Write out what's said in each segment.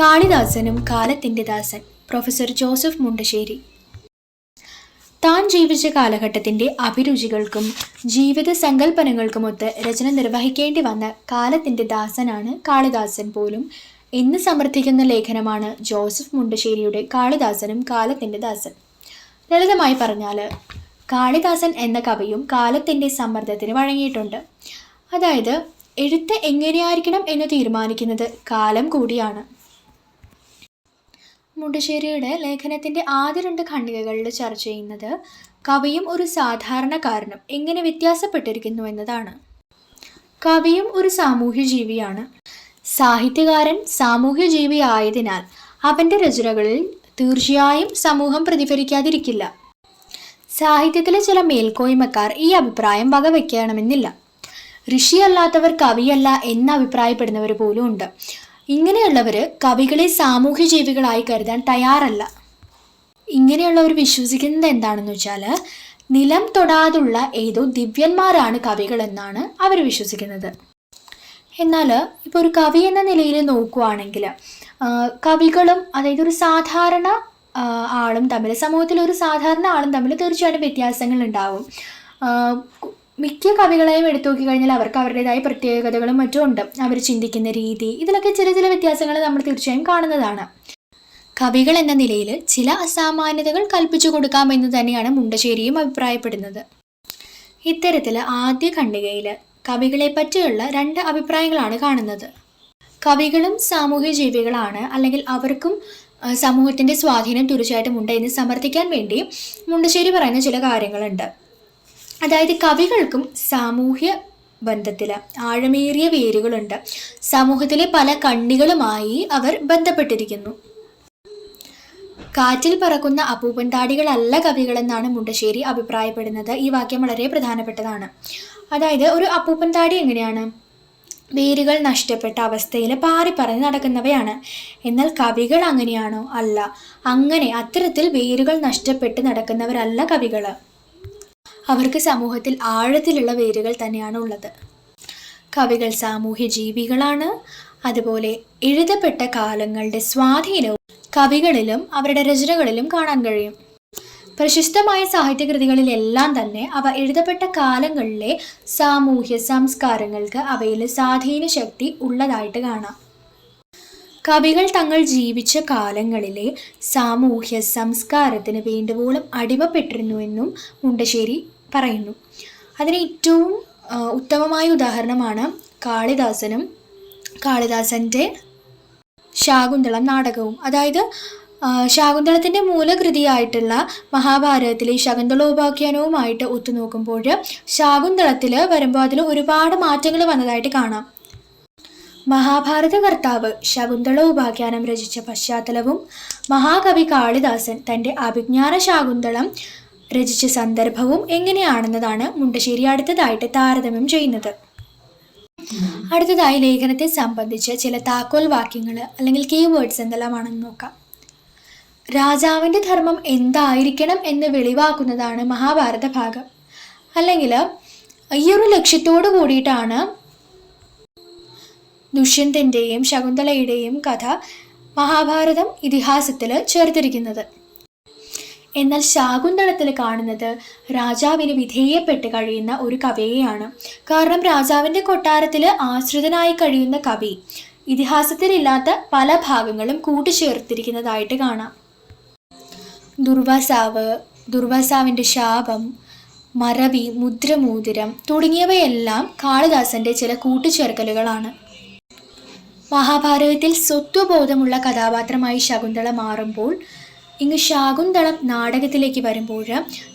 കാളിദാസനും കാലത്തിന്റെ ദാസൻ professor Joseph Mundassery. താൻ ജീവിച്ച കാലഘട്ടത്തിന്റെ അഭിരുചികൾക്കും ജീവിത സങ്കല്പനങ്ങൾക്കുമൊത്ത് രചന നിർവഹിക്കേണ്ടി വന്ന കാലത്തിന്റെ ദാസനാണ് കാളിദാസൻ പോലും. എന്ന് സമർത്ഥിക്കുന്ന ലേഖനമാണ് ജോസഫ് മുണ്ടശ്ശേരിയുടെ കാളിദാസനും കാലത്തിന്റെ ദാസൻ. ലളിതമായി പറഞ്ഞാൽ കാളിദാസൻ എന്ന കവിയും കാലത്തിന്റെ സമ്മർദ്ദത്തിന് വഴങ്ങിയിട്ടുണ്ട് അതായത് എഴുത്ത് എങ്ങനെയായിരിക്കണം എന്ന് തീരുമാനിക്കുന്നത് കാലം കൂടിയാണ്. മുണ്ടശ്ശേരിയുടെ ലേഖനത്തിന്റെ ആദ്യ രണ്ട് ഖണ്ഡികകളിൽ ചർച്ച ചെയ്യുന്നത് കവിയും ഒരു സാധാരണക്കാരനും എങ്ങനെ വ്യത്യാസപ്പെട്ടിരിക്കുന്നു എന്നതാണ്. കവിയും ഒരു സാമൂഹ്യ ജീവിയാണ് സാഹിത്യകാരൻ സാമൂഹ്യ ജീവി ആയതിനാൽ അവന്റെ രചനകളിൽ തീർച്ചയായും സമൂഹം പ്രതിഫലിക്കാതിരിക്കില്ല. സാഹിത്യത്തിലെ ചില മേൽക്കോയ്മക്കാർ ഈ അഭിപ്രായം വകവയ്ക്കണമെന്നില്ല ഋഷിയല്ലാത്തവർ കവിയല്ല എന്ന് അഭിപ്രായപ്പെടുന്നവർ പോലും ഉണ്ട്. ഇങ്ങനെയുള്ളവർ കവികളെ സാമൂഹ്യ ജീവികളായി കരുതാൻ തയ്യാറല്ല. ഇങ്ങനെയുള്ളവർ വിശ്വസിക്കുന്നത് എന്താണെന്ന് വെച്ചാൽ നിലം തൊടാതുള്ള ഏതോ ദിവ്യന്മാരാണ് കവികളെന്നാണ് അവർ വിശ്വസിക്കുന്നത്. എന്നാൽ ഇപ്പോൾ ഒരു കവി എന്ന നിലയിൽ നോക്കുവാണെങ്കിൽ കവികളും അതായത് ഒരു സാധാരണ ആളും തമ്മിൽ സമൂഹത്തിൽ ഒരു സാധാരണ ആളും തമ്മിൽ തീർച്ചയായിട്ടും വ്യത്യാസങ്ങൾ ഉണ്ടാവും. മിക്ക കവികളെയും എടുത്തു നോക്കി കഴിഞ്ഞാൽ അവർക്ക് അവരുടേതായ പ്രത്യേകതകളും മറ്റും ഉണ്ട്. അവർ ചിന്തിക്കുന്ന രീതി ഇതിലൊക്കെ ചില ചില വ്യത്യാസങ്ങൾ നമ്മൾ തീർച്ചയായും കാണുന്നതാണ്. കവികൾ എന്ന നിലയിൽ ചില അസാമാന്യതകൾ കൽപ്പിച്ചു കൊടുക്കാമെന്ന് തന്നെയാണ് മുണ്ടശ്ശേരിയും അഭിപ്രായപ്പെടുന്നത്. ഇത്തരത്തിൽ ആദ്യ ഖണ്ഡികയിൽ കവികളെ പറ്റിയുള്ള രണ്ട് അഭിപ്രായങ്ങളാണ് കാണുന്നത്. കവികളും സാമൂഹ്യ ജീവികളാണ് അല്ലെങ്കിൽ അവർക്കും സമൂഹത്തിന്റെ സ്വാധീനം തീർച്ചയായിട്ടും ഉണ്ട് എന്ന് സമർത്ഥിക്കാൻ വേണ്ടി മുണ്ടശ്ശേരി പറയുന്ന ചില കാര്യങ്ങളുണ്ട്. അതായത് കവികൾക്കും സാമൂഹ്യ ബന്ധത്തിൽ ആഴമേറിയ വേരുകളുണ്ട്. സമൂഹത്തിലെ പല കണ്ണികളുമായി അവർ ബന്ധപ്പെട്ടിരിക്കുന്നു. കാറ്റിൽ പറക്കുന്ന അപൂപന്താടികളല്ല താടികളല്ല കവികളെന്നാണ് മുണ്ടശ്ശേരി അഭിപ്രായപ്പെടുന്നത്. ഈ വാക്യം വളരെ പ്രധാനപ്പെട്ടതാണ്. അതായത് ഒരു അപ്പൂപ്പൻ താടി എങ്ങനെയാണ്? വേരുകൾ നഷ്ടപ്പെട്ട അവസ്ഥയിൽ പാറിപ്പറന്ന് നടക്കുന്നവയാണ്. എന്നാൽ കവികൾ അങ്ങനെയാണോ? അല്ല. അങ്ങനെ അത്തരത്തിൽ വേരുകൾ നഷ്ടപ്പെട്ട് നടക്കുന്നവരല്ല കവികൾ അവർക്ക് സമൂഹത്തിൽ ആഴത്തിലുള്ള വേരുകൾ തന്നെയാണ് ഉള്ളത്. കവികൾ സാമൂഹ്യ ജീവികളാണ്. അതുപോലെ എഴുതപ്പെട്ട കാലങ്ങളുടെ സ്വാധീനവും കവികളിലും അവരുടെ രചനകളിലും കാണാൻ കഴിയും. പ്രശസ്തമായ സാഹിത്യകൃതികളിലെല്ലാം തന്നെ അവ എഴുതപ്പെട്ട കാലങ്ങളിലെ സാമൂഹ്യ സംസ്കാരങ്ങൾക്ക് അവയിൽ സ്വാധീന ശക്തി ഉള്ളതായിട്ട് കാണാം. കവികൾ തങ്ങൾ ജീവിച്ച കാലങ്ങളിലെ സാമൂഹ്യ സംസ്കാരത്തിന് വേണ്ടുവോളം അടിമപ്പെട്ടിരുന്നുവെന്നും മുണ്ടശ്ശേരി പറയുന്നു. അതിന് ഏറ്റവും ഉത്തമമായ ഉദാഹരണമാണ് കാളിദാസനും കാളിദാസന്റെ ശാകുന്തളം നാടകവും. അതായത് ശാകുന്തളത്തിന്റെ മൂലകൃതിയായിട്ടുള്ള മഹാഭാരതത്തിലെ ശകുന്തളോപാഖ്യാനവുമായിട്ട് ഒത്തുനോക്കുമ്പോൾ ശാകുന്തളത്തിൽ വരുമ്പോൾ അതിൽ ഒരുപാട് മാറ്റങ്ങൾ വന്നതായിട്ട് കാണാം. മഹാഭാരത കർത്താവ് ശകുന്തള ഉപാഖ്യാനം രചിച്ച പശ്ചാത്തലവും മഹാകവി കാളിദാസൻ തന്റെ അഭിജ്ഞാന ശാകുന്തളം രചിച്ച സന്ദർഭവും എങ്ങനെയാണെന്നതാണ് മുണ്ടശ്ശേരി അടുത്തതായിട്ട് താരതമ്യം ചെയ്യുന്നത്. അടുത്തതായി ലേഖനത്തെ സംബന്ധിച്ച് ചില താക്കോൽ വാക്യങ്ങൾ അല്ലെങ്കിൽ കീവേഡ്സ് എന്തെല്ലാമാണെന്ന് നോക്കാം. രാജാവിന്റെ ധർമ്മം എന്തായിരിക്കണം എന്ന് വെളിവാക്കുന്നതാണ് മഹാഭാരത ഭാഗം. അല്ലെങ്കിൽ ഈ ഒരു ലക്ഷ്യത്തോടു കൂടിയിട്ടാണ് ദുഷ്യന്തന്റെയും ശകുന്തളയുടെയും കഥ മഹാഭാരതം ഇതിഹാസത്തിൽ ചേർത്തിരിക്കുന്നത്. എന്നാൽ ശാകുന്തളത്തിൽ കാണുന്നത് രാജാവിന് വിധേയപ്പെട്ട് കഴിയുന്ന ഒരു കവിയെയാണ്. കാരണം രാജാവിന്റെ കൊട്ടാരത്തിൽ ആശ്രിതനായി കഴിയുന്ന കവി. ഇതിഹാസത്തിലില്ലാത്ത പല ഭാഗങ്ങളും കൂട്ടിച്ചേർത്തിരിക്കുന്നതായിട്ട് കാണാം. ദുർവാസാവ് ദുർവാസാവിന്റെ ശാപം മറവി മുദ്രമോതിരം തുടങ്ങിയവയെല്ലാം കാളിദാസന്റെ ചില കൂട്ടിച്ചേർക്കലുകളാണ് മഹാഭാരതത്തിൽ സ്വത്വബോധമുള്ള കഥാപാത്രമായി ശകുന്തള മാറുമ്പോൾ ഇങ്ങ് ശാകുന്തളം നാടകത്തിലേക്ക് വരുമ്പോൾ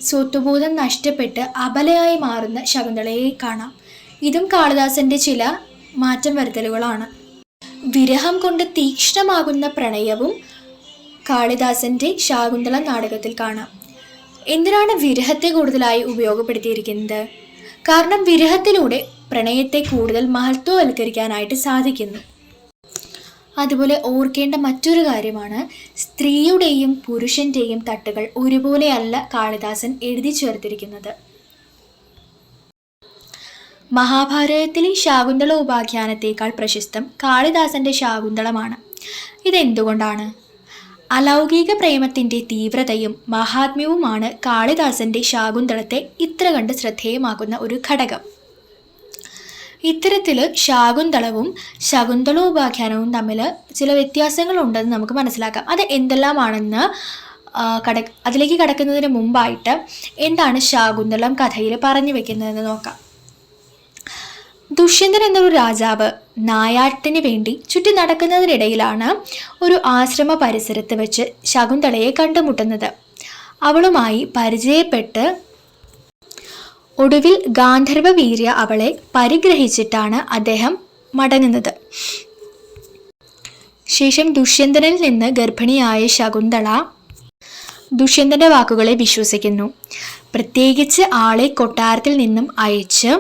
സ്വത്വബോധം നഷ്ടപ്പെട്ട് അബലയായി മാറുന്ന ശകുന്തളയെ കാണാം. ഇതും കാളിദാസന്റെ ചില മാറ്റം വരുത്തലുകളാണ്. വിരഹം കൊണ്ട് തീക്ഷ്ണമാകുന്ന പ്രണയവും കാളിദാസന്റെ ശാകുന്തളം നാടകത്തിൽ കാണാം. എന്തിനാണ് വിരഹത്തെ കൂടുതലായി ഉപയോഗപ്പെടുത്തിയിരിക്കുന്നത്? കാരണം വിരഹത്തിലൂടെ പ്രണയത്തെ കൂടുതൽ മഹത്വവൽക്കരിക്കാനായിട്ട് സാധിക്കുന്നു. അതുപോലെ ഓർക്കേണ്ട മറ്റൊരു കാര്യമാണ് സ്ത്രീയുടെയും പുരുഷന്റെയും തട്ടുകൾ ഒരുപോലെയല്ല കാളിദാസൻ എഴുതി ചേർത്തിരിക്കുന്നത്. മഹാഭാരതത്തിലെ ശാകുന്തള ഉപാഖ്യാനത്തേക്കാൾ പ്രശസ്തം കാളിദാസന്റെ ശാകുന്തളമാണ്. ഇതെന്തുകൊണ്ടാണ്? അലൗകിക പ്രേമത്തിന്റെ തീവ്രതയും മഹാത്മ്യവുമാണ് കാളിദാസന്റെ ശാകുന്തളത്തെ ഇത്ര കണ്ട് ശ്രദ്ധേയമാക്കുന്ന ഒരു ഘടകം. ഇത്തരത്തിൽ ശാകുന്തളവും ശകുന്തളോപാഖ്യാനവും തമ്മിൽ ചില വ്യത്യാസങ്ങൾ ഉണ്ടെന്ന് നമുക്ക് മനസ്സിലാക്കാം. അത് എന്തെല്ലാമാണെന്ന് കട അതിലേക്ക് കടക്കുന്നതിന് മുമ്പായിട്ട് എന്താണ് ശാകുന്തളം കഥയിൽ പറഞ്ഞു വെക്കുന്നതെന്ന് നോക്കാം. ദുഷ്യന്തൻ എന്നൊരു രാജാവ് നായാട്ടിന് വേണ്ടി ചുറ്റി നടക്കുന്നതിനിടയിലാണ് ഒരു ആശ്രമ പരിസരത്ത് വെച്ച് ശകുന്തളയെ കണ്ടുമുട്ടുന്നത്. അവളുമായി പരിചയപ്പെട്ട് ഒടുവിൽ ഗാന്ധർവ വീര്യ അവളെ പരിഗ്രഹിച്ചിട്ടാണ് അദ്ദേഹം മടങ്ങുന്നത്. ശേഷം ദുഷ്യന്തനിൽ നിന്ന് ഗർഭിണിയായ ശകുന്തള ദുഷ്യന്തന്റെ വാക്കുകളെ വിശ്വസിക്കുന്നു. പ്രത്യേകിച്ച് ആളെ കൊട്ടാരത്തിൽ നിന്നും അയച്ച്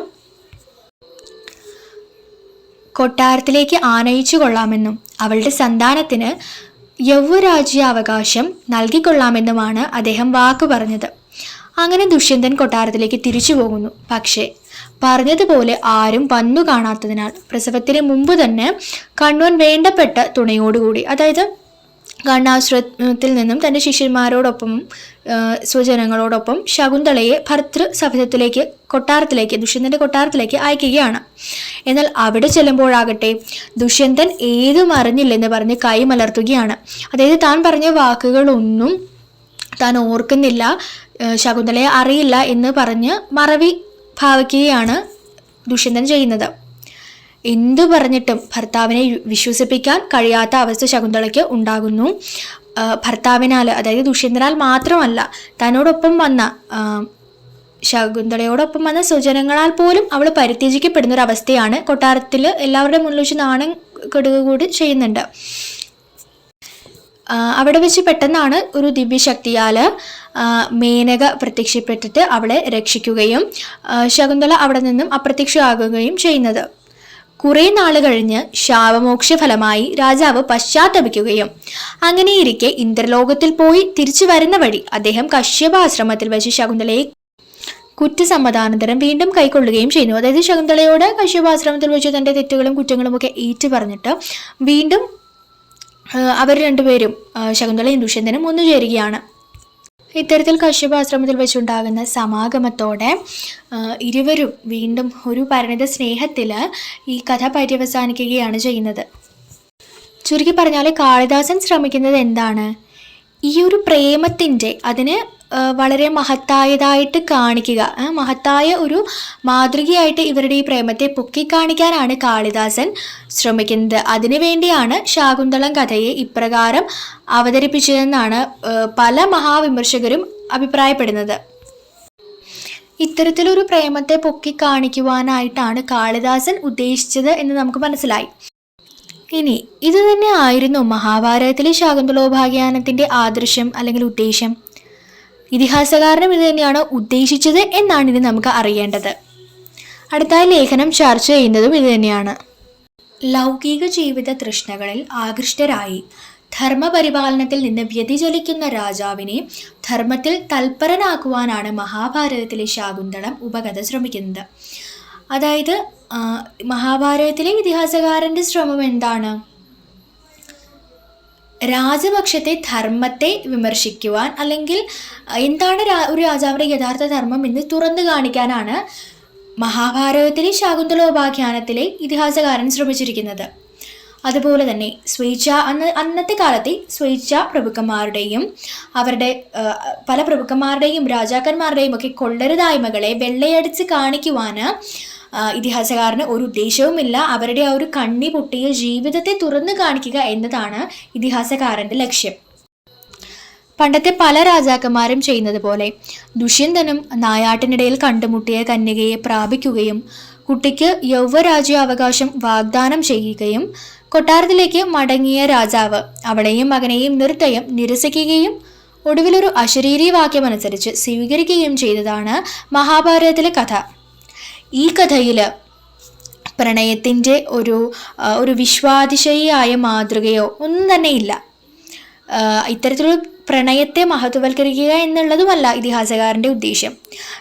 കൊട്ടാരത്തിലേക്ക് ആനയിച്ചു കൊള്ളാമെന്നും അവളുടെ സന്താനത്തിന് യൗവരാജ്യാവകാശം നൽകിക്കൊള്ളാമെന്നുമാണ് അദ്ദേഹം വാക്കു പറഞ്ഞത്. അങ്ങനെ ദുഷ്യന്തൻ കൊട്ടാരത്തിലേക്ക് തിരിച്ചു പോകുന്നു. പക്ഷേ പറഞ്ഞതുപോലെ ആരും വന്നു കാണാത്തതിനാൽ പ്രസവത്തിന് മുമ്പ് തന്നെ കണ്ണോൻ വേണ്ടപ്പെട്ട തുണയോടുകൂടി അതായത് ഗണ്ണാശ്രമത്തിൽ നിന്നും തന്റെ ശിഷ്യന്മാരോടൊപ്പം സ്വജനങ്ങളോടൊപ്പം ശകുന്തളയെ ഭർതൃ സഭിതത്തിലേക്ക് കൊട്ടാരത്തിലേക്ക് ദുഷ്യന്തന്റെ കൊട്ടാരത്തിലേക്ക് അയക്കുകയാണ്. എന്നാൽ അവിടെ ചെല്ലുമ്പോഴാകട്ടെ ദുഷ്യന്തൻ ഏതും അറിഞ്ഞില്ലെന്ന് പറഞ്ഞ് കൈമലർത്തുകയാണ്. അതായത് താൻ പറഞ്ഞ വാക്കുകളൊന്നും താൻ ഓർക്കുന്നില്ല. ശകുന്തളയെ അറിയില്ല എന്ന് പറഞ്ഞ് മറവി ഭാവിക്കുകയാണ് ദുഷ്യന്തൻ ചെയ്യുന്നത്. എന്തു പറഞ്ഞിട്ടും ഭർത്താവിനെ വിശ്വസിപ്പിക്കാൻ കഴിയാത്ത അവസ്ഥ ശകുന്തളയ്ക്ക് ഉണ്ടാകുന്നു. ഭർത്താവിനാൽ അതായത് ദുഷ്യന്തനാൽ മാത്രമല്ല തന്നോടൊപ്പം വന്ന ശകുന്തളയോടൊപ്പം വന്ന സ്വജനങ്ങളാൽ പോലും അവൾ പരിത്യജിക്കപ്പെടുന്ന ഒരു അവസ്ഥയാണ് കൊട്ടാരത്തിൽ എല്ലാവരുടെ മുന്നിൽ വെച്ച് നാണം കെടുക കൂടി ചെയ്യുന്നുണ്ട്. അവിടെ വെച്ച് പെട്ടെന്നാണ് ഒരു ദിവ്യശക്തിയാൽ മേനക പ്രത്യക്ഷപ്പെട്ടിട്ട് അവളെ രക്ഷിക്കുകയും ശകുന്തള അവിടെ നിന്നും അപ്രത്യക്ഷമാകുകയും ചെയ്യുന്നത്. കുറേ നാൾ കഴിഞ്ഞ് ശാപമോക്ഷ ഫലമായി രാജാവ് പശ്ചാത്തപിക്കുകയും അങ്ങനെയിരിക്കെ ഇന്ദ്രലോകത്തിൽ പോയി തിരിച്ചു വരുന്ന വഴി അദ്ദേഹം കശ്യപാശ്രമത്തിൽ വെച്ച് ശകുന്തളയെ കുറ്റസമ്മതാനന്തരം വീണ്ടും കൈക്കൊള്ളുകയും ചെയ്യുന്നു. അതായത് ശകുന്തളയോട് കശ്യപാശ്രമത്തിൽ വെച്ച് തന്റെ തെറ്റുകളും കുറ്റങ്ങളും ഒക്കെ ഏറ്റു പറഞ്ഞിട്ട് വീണ്ടും അവർ രണ്ടുപേരും ശകുന്തളയും ദുഷ്യന്തനും ഒന്നുചേരുകയാണ് ഇത്തരത്തിൽ കശ്യപ ആശ്രമത്തിൽ വെച്ചുണ്ടാകുന്ന സമാഗമത്തോടെ ഇരുവരും വീണ്ടും ഒരു പരിണിത സ്നേഹത്തിൽ ഈ കഥ പര്യവസാനിക്കുകയാണ് ചെയ്യുന്നത്. ചുരുക്കി പറഞ്ഞാൽ കാളിദാസൻ ശ്രമിക്കുന്നത് എന്താണ്? ഈ ഒരു പ്രേമത്തിന്റെ അതിന് വളരെ മഹത്തായതായിട്ട് കാണിക്കുക. മഹത്തായ ഒരു മാതൃകയായിട്ട് ഇവരുടെ ഈ പ്രേമത്തെ പൊക്കി കാണിക്കാനാണ് കാളിദാസൻ ശ്രമിക്കുന്നത്. അതിനുവേണ്ടിയാണ് ശാകുന്തളം കഥയെ ഇപ്രകാരം അവതരിപ്പിച്ചതെന്നാണ് പല മഹാവിമർശകരും അഭിപ്രായപ്പെടുന്നത്. ഇത്തരത്തിലൊരു പ്രേമത്തെ പൊക്കി കാണിക്കുവാനായിട്ടാണ് കാളിദാസൻ ഉദ്ദേശിച്ചത് എന്ന് നമുക്ക് മനസ്സിലായി. ഇനി ഇത് തന്നെ ആയിരുന്നു മഹാഭാരതത്തിലെ ശാകുന്തളോപാഖ്യാനത്തിന്റെ ആദർശം അല്ലെങ്കിൽ ഉദ്ദേശം ഇതിഹാസകാരനും ഇത് തന്നെയാണ് ഉദ്ദേശിച്ചത് എന്നാണ് ഇനി നമുക്ക് അറിയേണ്ടത്. അടുത്തായി ലേഖനം ചർച്ച ചെയ്യുന്നതും ഇത് തന്നെയാണ്. ലൗകിക ജീവിത തൃഷ്ണകളിൽ ആകൃഷ്ടരായി ധർമ്മപരിപാലനത്തിൽ നിന്ന് വ്യതിചലിക്കുന്ന രാജാവിനെ ധർമ്മത്തിൽ തൽപരനാക്കുവാനാണ് മഹാഭാരതത്തിലെ ശാകുന്തളം ഉപകഥ ശ്രമിക്കുന്നത്. അതായത് മഹാഭാരതത്തിലെ ഇതിഹാസകാരന്റെ ശ്രമം എന്താണ്? രാജപക്ഷത്തെ ധർമ്മത്തെ വിമർശിക്കുവാൻ അല്ലെങ്കിൽ എന്താണ് ഒരു രാജാവിന്റെ യഥാർത്ഥ ധർമ്മം എന്ന് തുറന്നു കാണിക്കാനാണ് മഹാഭാരതത്തിലെ ശാകുന്തളോപാഖ്യാനത്തിലെ ഇതിഹാസകാരൻ ശ്രമിച്ചിരിക്കുന്നത്. അതുപോലെ തന്നെ സ്വേച്ഛ അന്ന് അന്നത്തെ കാലത്തെ സ്വേച്ഛ പ്രഭുക്കന്മാരുടെയും അവരുടെ പല പ്രഭുക്കന്മാരുടെയും രാജാക്കന്മാരുടെയും ഒക്കെ കൊള്ളരുതായ്മകളെ വെള്ളയടിച്ച് കാണിക്കുവാന് ഇതിഹാസകാരന് ഒരു ഉദ്ദേശവുമില്ല. അവരുടെ ആ ഒരു കണ്ണി പൊട്ടിയ ജീവിതത്തെ തുറന്നു കാണിക്കുക എന്നതാണ് ഇതിഹാസകാരന്റെ ലക്ഷ്യം. പണ്ടത്തെ പല രാജാക്കന്മാരും ചെയ്യുന്നത് പോലെ ദുഷ്യന്തനും നായാട്ടിനിടയിൽ കണ്ടുമുട്ടിയ കന്യകയെ പ്രാപിക്കുകയും കുട്ടിക്ക് യൗവരാജ്യാവകാശം വാഗ്ദാനം ചെയ്യുകയും കൊട്ടാരത്തിലേക്ക് മടങ്ങിയ രാജാവ് അവളെയും മകനെയും നിർത്തയം നിരസിക്കുകയും ഒടുവിലൊരു അശരീരി വാക്യമനുസരിച്ച് സ്വീകരിക്കുകയും ചെയ്തതാണ് മഹാഭാരതത്തിലെ കഥ. ഈ കഥയിൽ പ്രണയത്തിന്റെ ഒരു ഒരു വിശ്വാതിശയിയായ മാതൃകയോ ഒന്നും തന്നെ ഇല്ല. ഇത്തരത്തിലൊരു പ്രണയത്തെ മഹത്വവൽക്കരിക്കുക എന്നുള്ളതുമല്ല ഇതിഹാസകാരന്റെ ഉദ്ദേശം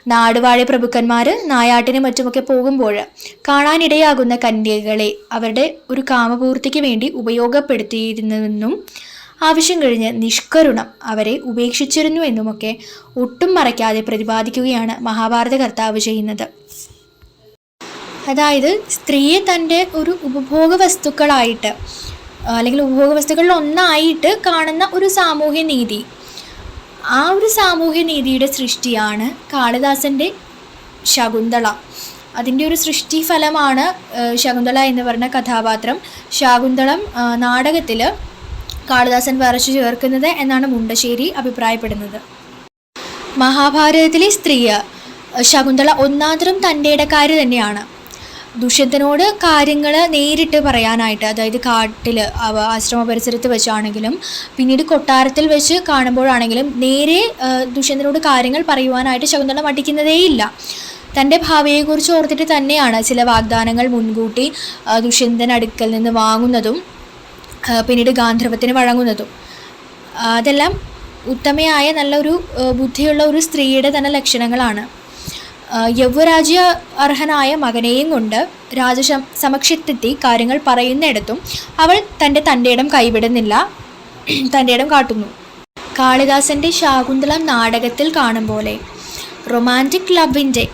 നാടുവാഴി പ്രഭുക്കന്മാർ നായാട്ടിനും മറ്റുമൊക്കെ പോകുമ്പോൾ കാണാനിടയാകുന്ന കന്യകകളെ അവരുടെ ഒരു കാമപൂർത്തിക്ക് വേണ്ടി ഉപയോഗപ്പെടുത്തിയിരുന്നുവെന്നും ആവശ്യം കഴിഞ്ഞ് നിഷ്കരുണം അവരെ ഉപേക്ഷിച്ചിരുന്നു എന്നുമൊക്കെ ഒട്ടും മറയ്ക്കാതെ പ്രതിപാദിക്കുകയാണ് മഹാഭാരത കർത്താവ് ചെയ്യുന്നത്. അതായത് സ്ത്രീയെ തന്റെ ഒരു ഉപഭോഗ വസ്തുക്കളായിട്ട് അല്ലെങ്കിൽ ഉപഭോഗ വസ്തുക്കളിൽ ഒന്നായിട്ട് കാണുന്ന ഒരു സാമൂഹ്യ നീതി. ആ ഒരു സാമൂഹ്യ നീതിയുടെ സൃഷ്ടിയാണ് കാളിദാസന്റെ ശകുന്തള. അതിന്റെ ഒരു സൃഷ്ടി ഫലമാണ് ശകുന്തള എന്ന് പറഞ്ഞ കഥാപാത്രം. ശകുന്തളം നാടകത്തിൽ കാളിദാസൻ വരച്ചു ചേർക്കുന്നത് എന്നാണ് മുണ്ടശ്ശേരി അഭിപ്രായപ്പെടുന്നത്. മഹാഭാരതത്തിലെ സ്ത്രീയെ ശകുന്തള ഒന്നാന്തരം തന്റെ ഇടക്കാരി തന്നെയാണ്. ദുഷ്യന്തനോട് കാര്യങ്ങൾ നേരിട്ട് പറയാനായിട്ട് അതായത് കാട്ടിൽ ആശ്രമ പരിസരത്ത് വെച്ചാണെങ്കിലും പിന്നീട് കൊട്ടാരത്തിൽ വെച്ച് കാണുമ്പോഴാണെങ്കിലും നേരെ ദുഷ്യന്തനോട് കാര്യങ്ങൾ പറയുവാനായിട്ട് ശകുന്തള മടിക്കുന്നതേയില്ല. തന്റെ ഭാവിയെക്കുറിച്ച് ഓർത്തിട്ട് തന്നെയാണ് ചില വാഗ്ദാനങ്ങൾ മുൻകൂട്ടി ദുഷ്യന്തൻ അടുക്കൽ നിന്ന് വാങ്ങുന്നതും പിന്നീട് ഗാന്ധർവത്തിന് വഴങ്ങുന്നതും. അതെല്ലാം ഉത്തമയായ നല്ലൊരു ബുദ്ധിയുള്ള ഒരു സ്ത്രീയുടെ തന്നെ ലക്ഷണങ്ങളാണ്. യൗവരാജ്യ അർഹനായ മകനെയും കൊണ്ട് രാജശം സമക്ഷത്തെത്തി കാര്യങ്ങൾ പറയുന്നിടത്തും അവൾ തന്റെ തന്റെ ഇടം കൈവിടുന്നില്ല തന്റെ ഇടം കാട്ടുന്നു. കാളിദാസന്റെ ശാകുന്തളം നാടകത്തിൽ കാണും പോലെ റൊമാന്റിക് ലവിന്റെ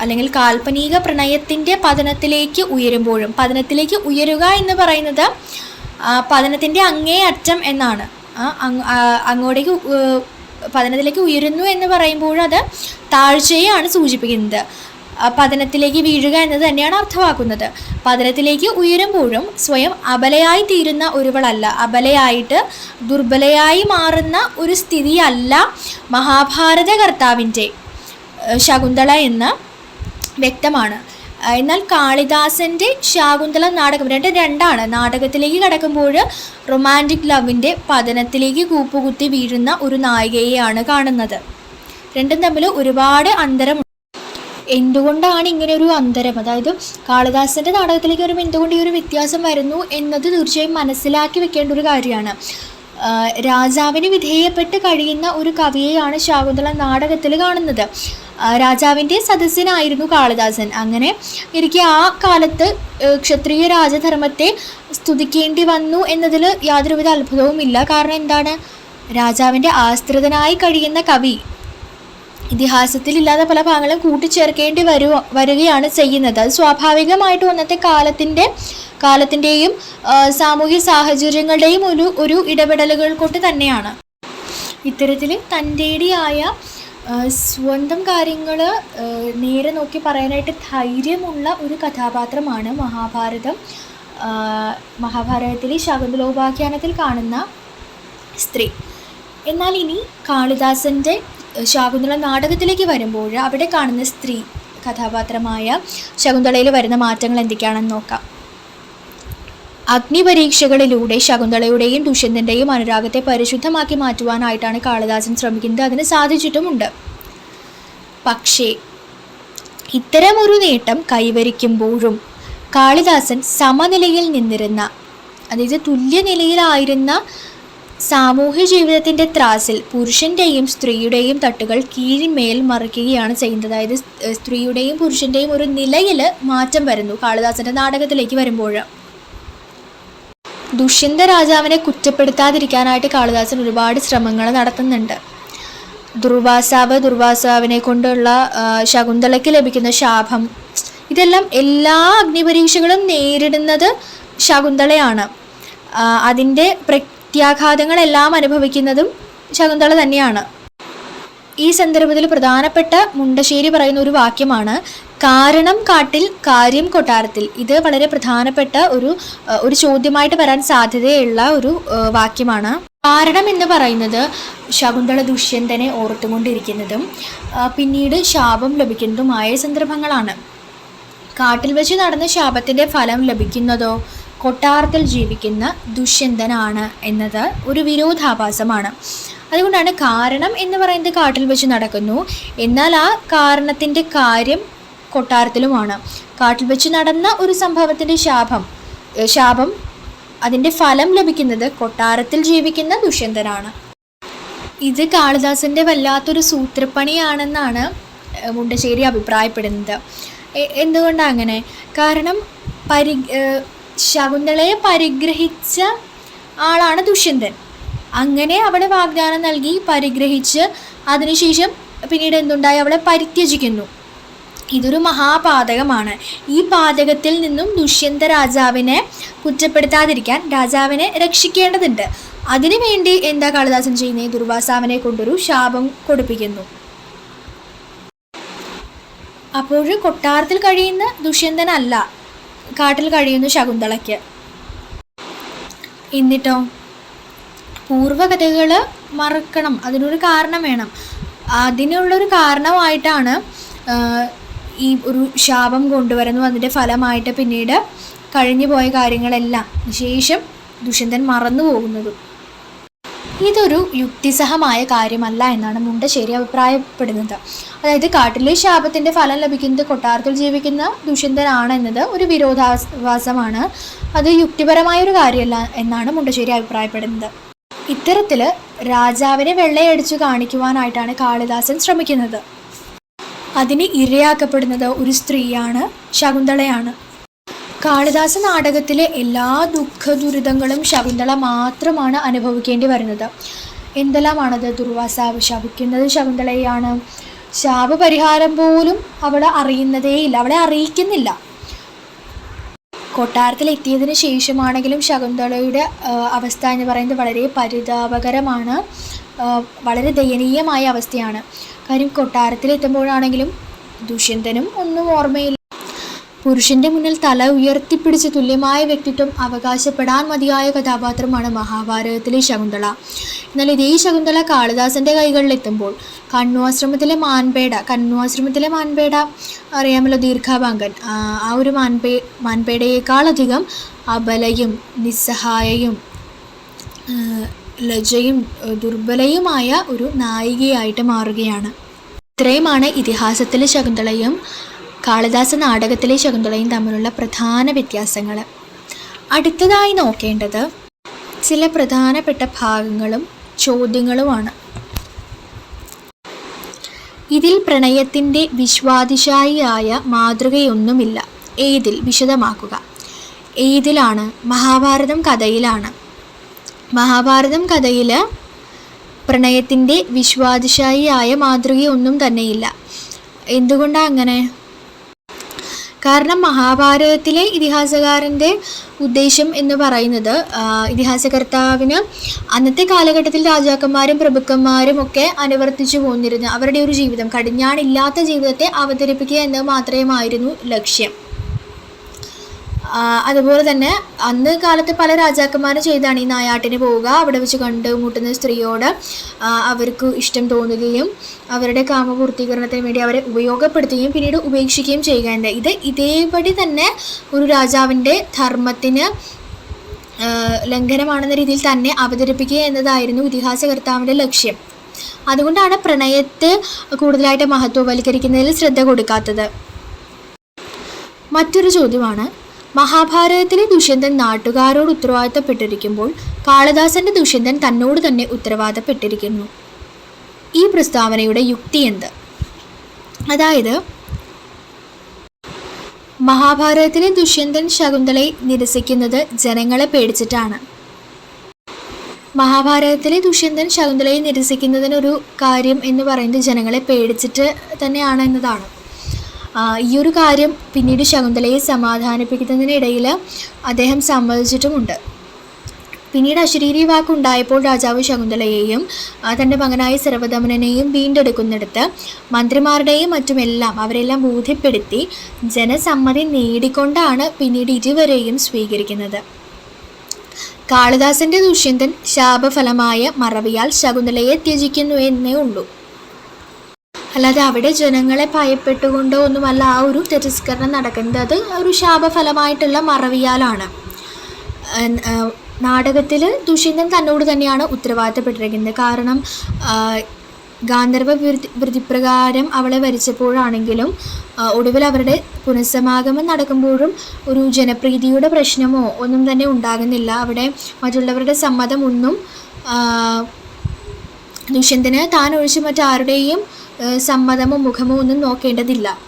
അല്ലെങ്കിൽ കാൽപ്പനിക പ്രണയത്തിന്റെ പതനത്തിലേക്ക് ഉയരുമ്പോഴും പതനത്തിലേക്ക് ഉയരുക എന്ന് പറയുന്നത് പതനത്തിന്റെ അങ്ങേ അറ്റം എന്നാണ്. അങ്ങോട്ടേക്ക് പതനത്തിലേക്ക് ഉയരുന്നു എന്ന് പറയുമ്പോൾ അത് താഴ്ചയാണ് സൂചിപ്പിക്കുന്നത്. പതനത്തിലേക്ക് വീഴുക എന്നത് തന്നെയാണ് അർത്ഥമാക്കുന്നത്. പതനത്തിലേക്ക് ഉയരുമ്പോഴും സ്വയം അബലയായി തീരുന്ന ഒരുവളല്ല. അബലയായിട്ട് ദുർബലയായി മാറുന്ന ഒരു സ്ഥിതിയല്ല മഹാഭാരത കർത്താവിന്റെ ശകുന്തള എന്ന് വ്യക്തമാണ്. എന്നാൽ കാളിദാസന്റെ ശാകുന്തള നാടകം രണ്ട് രണ്ടാണ് നാടകത്തിലേക്ക് കടക്കുമ്പോൾ റൊമാന്റിക് ലവിന്റെ പതനത്തിലേക്ക് കൂപ്പുകുത്തി വീഴുന്ന ഒരു നായികയെയാണ് കാണുന്നത്. രണ്ടും തമ്മിൽ ഒരുപാട് അന്തരം എന്തുകൊണ്ടാണ് ഇങ്ങനെ ഒരു അന്തരം? അതായത് കാളിദാസന്റെ നാടകത്തിലേക്ക് വരുമ്പോൾ എന്തുകൊണ്ട് ഈ ഒരു വ്യത്യാസം വരുന്നു എന്നത് തീർച്ചയായും മനസ്സിലാക്കി വെക്കേണ്ട ഒരു കാര്യമാണ്. രാജാവിന് വിധേയപ്പെട്ട് കഴിയുന്ന ഒരു കവിയെയാണ് ശാകുന്തള നാടകത്തിൽ കാണുന്നത്. രാജാവിന്റെ സദസ്യനായിരുന്നു കാളിദാസൻ. അങ്ങനെ ഇരിക്കെ ആ കാലത്ത് ക്ഷത്രിയ രാജധർമ്മത്തെ സ്തുതിക്കേണ്ടി വന്നു എന്നതിൽ യാതൊരുവിധ അത്ഭുതവുമില്ല കാരണം എന്താണ്? രാജാവിന്റെ ആശ്രിതനായി കഴിയുന്ന കവി ഇതിഹാസത്തിൽ ഇല്ലാത്ത പല ഭാഗങ്ങളും കൂട്ടിച്ചേർക്കേണ്ടി വരു വരികയാണ് ചെയ്യുന്നത്. അത് സ്വാഭാവികമായിട്ടും അന്നത്തെ കാലത്തിന്റെ കാലത്തിന്റെയും സാമൂഹ്യ സാഹചര്യങ്ങളുടെയും ഒരു ഒരു ഇടപെടലുകൾ കൊണ്ട് തന്നെയാണ്. ഇത്തരത്തിൽ തന്റെടിയായ സ്വന്തം കാര്യങ്ങൾ നേരെ നോക്കി പറയാനായിട്ട് ധൈര്യമുള്ള ഒരു കഥാപാത്രമാണ് മഹാഭാരതം. മഹാഭാരതത്തിലെ ശകുന്തലോപാഖ്യാനത്തിൽ കാണുന്ന സ്ത്രീ. എന്നാൽ ഇനി കാളിദാസന്റെ ശാകുന്തള നാടകത്തിലേക്ക് വരുമ്പോൾ അവിടെ കാണുന്ന സ്ത്രീ കഥാപാത്രമായ ശകുന്തളയിൽ വരുന്ന മാറ്റങ്ങൾ എന്തൊക്കെയാണെന്ന് നോക്കാം. അഗ്നിപരീക്ഷകളിലൂടെ ശകുന്തളയുടെയും ദുഷ്യന്തന്റെയും അനുരാഗത്തെ പരിശുദ്ധമാക്കി മാറ്റുവാനായിട്ടാണ് കാളിദാസൻ ശ്രമിക്കുന്നത്. അതിന് സാധിച്ചിട്ടുമുണ്ട്. പക്ഷേ ഇത്തരമൊരു നേട്ടം കൈവരിക്കുമ്പോഴും കാളിദാസൻ സമനിലയിൽ നിന്നിരുന്ന അതായത് തുല്യനിലയിലായിരുന്ന സാമൂഹ്യ ജീവിതത്തിന്റെ ത്രാസിൽ പുരുഷന്റെയും സ്ത്രീയുടെയും തട്ടുകൾ കീഴ്മേൽ മറിക്കുകയാണ് ചെയ്യുന്നത്. അതായത് സ്ത്രീയുടെയും പുരുഷന്റെയും ഒരു നിലയിൽ മാറ്റം വരുന്നു കാളിദാസന്റെ നാടകത്തിലേക്ക് വരുമ്പോൾ ദുഷ്യന്ത രാജാവിനെ കുറ്റപ്പെടുത്താതിരിക്കാനായിട്ട് കാളിദാസൻ ഒരുപാട് ശ്രമങ്ങൾ നടത്തുന്നുണ്ട്. ദുർവാസാവ് ദുർവാസാവിനെ കൊണ്ടുള്ള ശകുന്തളയ്ക്ക് ലഭിക്കുന്ന ശാപം. ഇതെല്ലാം എല്ലാ അഗ്നിപരീക്ഷകളും നേരിടുന്നത് ശകുന്തളയാണ്. അതിന്റെ പ്രത്യാഘാതങ്ങളെല്ലാം അനുഭവിക്കുന്നതും ശകുന്തള തന്നെയാണ്. ഈ സന്ദർഭത്തിൽ പ്രധാനപ്പെട്ട മുണ്ടശ്ശേരി പറയുന്ന ഒരു വാക്യമാണ് കാരണം കാട്ടിൽ കാര്യം കൊട്ടാരത്തിൽ. ഇത് വളരെ പ്രധാനപ്പെട്ട ഒരു ഒരു ചോദ്യമായിട്ട് വരാൻ സാധ്യതയുള്ള ഒരു വാക്യമാണ്. കാരണം എന്ന് പറയുന്നത് ശകുന്തള ദുഷ്യന്തനെ ഓർത്തുകൊണ്ടിരിക്കുന്നതും പിന്നീട് ശാപം ലഭിക്കുന്നതുമായ സന്ദർഭങ്ങളാണ്. കാട്ടിൽ വെച്ച് നടന്ന ശാപത്തിന്റെ ഫലം ലഭിക്കുന്നതോ കൊട്ടാരത്തിൽ ജീവിക്കുന്ന ദുഷ്യന്തനാണ് എന്നത് ഒരു വിരോധാഭാസമാണ്. അതുകൊണ്ടാണ് കാരണം എന്ന് പറയുന്നത് കാട്ടിൽ വെച്ച് നടക്കുന്നു. എന്നാൽ ആ കാരണത്തിന്റെ കാര്യം കൊട്ടാരത്തിലുമാണ്. കാട്ടിൽ വെച്ച് നടന്ന ഒരു സംഭവത്തിന്റെ ശാപം ശാപം അതിന്റെ ഫലം ലഭിക്കുന്നത് കൊട്ടാരത്തിൽ ജീവിക്കുന്ന ദുഷ്യന്തനാണ് ഇത് കാളിദാസന്റെ വല്ലാത്തൊരു സൂത്രപ്പണിയാണെന്നാണ് മുണ്ടശ്ശേരി അഭിപ്രായപ്പെടുന്നത്. എന്തുകൊണ്ടാണ് അങ്ങനെ? കാരണം പരി ശകുന്തളയെ പരിഗ്രഹിച്ച ആളാണ് ദുഷ്യന്തൻ. അങ്ങനെ അവളെ വാഗ്ദാനം നൽകി പരിഗ്രഹിച്ച് അതിനുശേഷം പിന്നീട് എന്തുണ്ടായി? അവളെ പരിത്യജിക്കുന്നു. ഇതൊരു മഹാപാതകമാണ്. ഈ പാതകത്തിൽ നിന്നും ദുഷ്യന്ത രാജാവിനെ കുറ്റപ്പെടുത്താതിരിക്കാൻ രാജാവിനെ രക്ഷിക്കേണ്ടതുണ്ട്. അതിനുവേണ്ടി എന്താ കാളിദാസൻ ചെയ്യുന്നത് ദുർവാസാവിനെ കൊണ്ടൊരു ശാപം കൊടുപ്പിക്കുന്നു. അപ്പോൾ കൊട്ടാരത്തിൽ കഴിയുന്ന ദുഷ്യന്തനല്ല കാട്ടിൽ കഴിയുന്നു ശകുന്തളയ്ക്ക്. എന്നിട്ടോ? പൂർവകഥകൾ മറക്കണം. അതിനൊരു കാരണം വേണം. അതിനുള്ളൊരു കാരണമായിട്ടാണ് ഈ ഒരു ശാപം കൊണ്ടുവരുന്നു. അതിന്റെ ഫലമായിട്ട് പിന്നീട് കഴിഞ്ഞു പോയ കാര്യങ്ങളെല്ലാം. ശേഷം ദുഷ്യന്തൻ മറന്നു പോകുന്നതും ഇതൊരു യുക്തിസഹമായ കാര്യമല്ല എന്നാണ് മുണ്ടശ്ശേരി അഭിപ്രായപ്പെടുന്നത്. അതായത് കാട്ടിലെ ശാപത്തിന്റെ ഫലം ലഭിക്കുന്നത് കൊട്ടാരത്തിൽ ജീവിക്കുന്ന ദുഷ്യന്തനാണ് എന്നത് ഒരു വിരോധാവാസമാണ് അത് യുക്തിപരമായ ഒരു കാര്യമല്ല എന്നാണ് മുണ്ടശ്ശേരി അഭിപ്രായപ്പെടുന്നത്. ഇത്തരത്തിൽ രാജാവിനെ വെള്ളയടിച്ചു കാണിക്കുവാനായിട്ടാണ് കാളിദാസൻ ശ്രമിക്കുന്നത്. അതിന് ഇരയാക്കപ്പെടുന്നത് ഒരു സ്ത്രീയാണ് ശകുന്തളയാണ്. കാളിദാസ നാടകത്തിലെ എല്ലാ ദുഃഖ ദുരിതങ്ങളും ശകുന്തള മാത്രമാണ് അനുഭവിക്കേണ്ടി വരുന്നത്. എന്തെല്ലാമാണത്? ദുർവാസാവ് ശപിക്കുന്നത് ശകുന്തളയാണ് ശാപപരിഹാരം പോലും അവളെ അറിയുന്നതേയില്ല. അവളെ അറിയിക്കുന്നില്ല. കൊട്ടാരത്തിൽ എത്തിയതിന് ശേഷമാണെങ്കിലും ശകുന്തളയുടെ അവസ്ഥ എന്ന് പറയുന്നത് വളരെ പരിതാപകരമാണ്. വളരെ ദയനീയമായ അവസ്ഥയാണ്. കാര്യം കൊട്ടാരത്തിൽ എത്തുമ്പോഴാണെങ്കിലും ദുഷ്യന്തനും ഒന്നും ഓർമ്മയില്ല. പുരുഷന്റെ മുന്നിൽ തല ഉയർത്തിപ്പിടിച്ച് തുല്യമായ വ്യക്തിത്വം അവകാശപ്പെടാൻ മതിയായ കഥാപാത്രമാണ് മഹാഭാരതത്തിലെ ശകുന്തള. എന്നാൽ ഇതേ ശകുന്തള കാളിദാസന്റെ കൈകളിൽ കൈകളിലെത്തുമ്പോൾ കണ്ണുവാശ്രമത്തിലെ മാൻപേട കണ്ണുവാശ്രമത്തിലെ മാൻപേട അറിയാമല്ലോ ദീർഘാഭാങ്കൻ ആ ഒരു മാൻപേ മാൻപേടയേക്കാളധികം അബലയും നിസ്സഹായയും ലജ്ജയും ദുർബലയുമായ ഒരു നായികയായിട്ട് മാറുകയാണ്. ഇത്രയുമാണ് ഇതിഹാസത്തിലെ ശകുന്തളയും കാളിദാസ നാടകത്തിലെ ശകുന്തളയും തമ്മിലുള്ള പ്രധാന വ്യത്യാസങ്ങൾ അടുത്തതായി നോക്കേണ്ടത് ചില പ്രധാനപ്പെട്ട ഭാഗങ്ങളും ചോദ്യങ്ങളുമാണ്. ഇതിൽ പ്രണയത്തിന്റെ വിശ്വാതിശായിയായ മാതൃകയൊന്നുമില്ല. ഏതിൽ? വിശദമാക്കുക. ഏതിലാണ്? മഹാഭാരതം കഥയിലാണ്. മഹാഭാരതം കഥയിൽ പ്രണയത്തിന്റെ വിശ്വാതിശായിയായ മാതൃകയൊന്നും തന്നെയില്ല. എന്തുകൊണ്ടാണ് അങ്ങനെ? കാരണം മഹാഭാരതത്തിലെ ഇതിഹാസകാരന്റെ ഉദ്ദേശം എന്ന് പറയുന്നത് ഇതിഹാസകർത്താവിന് അന്നത്തെ കാലഘട്ടത്തിൽ രാജാക്കന്മാരും പ്രഭുക്കന്മാരും ഒക്കെ അനുവർത്തിച്ചു പോന്നിരുന്നു അവരുടെ ഒരു ജീവിതം കടിഞ്ഞാണില്ലാത്ത ജീവിതത്തെ അവതരിപ്പിക്കുക എന്നത് മാത്രമായിരുന്നു ലക്ഷ്യം. അതുപോലെ തന്നെ അന്ന് കാലത്ത് പല രാജാക്കന്മാരും ചെയ്താണ് ഈ നായാട്ടിന് പോവുക. അവിടെ വെച്ച് കണ്ട് മുട്ടുന്ന സ്ത്രീയോട് അവർക്ക് ഇഷ്ടം തോന്നുകയും അവരുടെ കാമപൂർത്തീകരണത്തിന് വേണ്ടി അവരെ ഉപയോഗപ്പെടുത്തുകയും പിന്നീട് ഉപേക്ഷിക്കുകയും ചെയ്യുകയുണ്ട് ഇത് ഇതേപടി തന്നെ ഒരു രാജാവിന്റെ ധർമ്മത്തിന് ലംഘനമാണെന്ന രീതിയിൽ തന്നെ അവതരിപ്പിക്കുക എന്നതായിരുന്നു ഇതിഹാസകർത്താവിന്റെ ലക്ഷ്യം. അതുകൊണ്ടാണ് പ്രണയത്തെ കൂടുതലായിട്ട് മഹത്വവൽക്കരിക്കുന്നതിൽ ശ്രദ്ധ കൊടുക്കാത്തത്. മറ്റൊരു ചോദ്യമാണ് മഹാഭാരതത്തിലെ ദുഷ്യന്തൻ നാട്ടുകാരോട് ഉത്തരവാദിത്തപ്പെട്ടിരിക്കുമ്പോൾ കാളിദാസന്റെ ദുഷ്യന്തൻ തന്നോട് തന്നെ ഉത്തരവാദപ്പെട്ടിരിക്കുന്നു ഈ പ്രസ്താവനയുടെ യുക്തി എന്ത്? അതായത് മഹാഭാരതത്തിലെ ദുഷ്യന്തൻ ശകുന്തളയെ നിരസിക്കുന്നത് ജനങ്ങളെ പേടിച്ചിട്ടാണ്. മഹാഭാരതത്തിലെ ദുഷ്യന്തൻ ശകുന്തളയെ നിരസിക്കുന്നതിനൊരു കാര്യം എന്ന് പറയുന്നത് ജനങ്ങളെ പേടിച്ചിട്ട് തന്നെയാണ് എന്നതാണ്. ഈ ഒരു കാര്യം പിന്നീട് ശകുന്തലയെ സമാധാനിപ്പിക്കുന്നതിനിടയിൽ അദ്ദേഹം സമ്മതിച്ചിട്ടുമുണ്ട്. പിന്നീട് അശരീരി വാക്കുണ്ടായപ്പോൾ രാജാവ് ശകുന്തളയെയും തന്റെ മകനായ സർവദമനനെയും വീണ്ടെടുക്കുന്നിടത്ത് മന്ത്രിമാരുടെയും മറ്റുമെല്ലാം അവരെല്ലാം ബോധ്യപ്പെടുത്തി ജനസമ്മതി നേടിക്കൊണ്ടാണ് പിന്നീട് ഇരുവരെയും സ്വീകരിക്കുന്നത്. കാളിദാസന്റെ ദുഷ്യന്തൻ ശാപഫലമായ മറവിയാൽ ശകുന്തളയെ ത്യജിക്കുന്നു എന്നേ ഉള്ളൂ. അല്ലാതെ അവിടെ ജനങ്ങളെ ഭയപ്പെട്ടുകൊണ്ടോ ഒന്നുമല്ല ആ ഒരു തിരസ്കരണം നടക്കുന്നത്. അത് ഒരു ശാപഫലമായിട്ടുള്ള മറവിയാലാണ്. നാടകത്തിൽ ദുഷ്യന്തൻ തന്നോട് തന്നെയാണ് ഉത്തരവാദിത്തപ്പെട്ടിരിക്കുന്നത്. കാരണം ഗാന്ധർവ വൃതിപ്രകാരം അവളെ വരിച്ചപ്പോഴാണെങ്കിലും ഒടുവിൽ അവരുടെ പുനഃസമാഗമം നടക്കുമ്പോഴും ഒരു ജനപ്രീതിയുടെ പ്രശ്നമോ ഒന്നും തന്നെ ഉണ്ടാകുന്നില്ല. അവിടെ മറ്റുള്ളവരുടെ സമ്മതമൊന്നും ദുഷ്യന്തന് താൻ ഒഴിച്ച് മറ്റാരുടെയും സമ്മതമോ മുഖമോ ഒന്നും നോക്കേണ്ടതില്ല.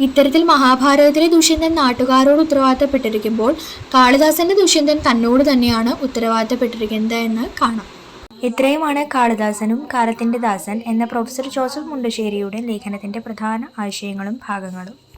ഇത്തരത്തിൽ മഹാഭാരതത്തിലെ ദുഷ്യന്തൻ നാട്ടുകാരോട് ഉത്തരവാദിത്തപ്പെട്ടിരിക്കുമ്പോൾ കാളിദാസന്റെ ദുഷ്യന്തൻ തന്നോട് തന്നെയാണ് ഉത്തരവാദിത്തപ്പെട്ടിരിക്കുന്നത് എന്ന് കാണാം. ഇത്രയുമാണ് കാളിദാസനും കാലത്തിന്റെ ദാസൻ എന്ന പ്രൊഫസർ ജോസഫ് മുണ്ടശ്ശേരിയുടെ ലേഖനത്തിന്റെ പ്രധാന ആശയങ്ങളും ഭാഗങ്ങളും.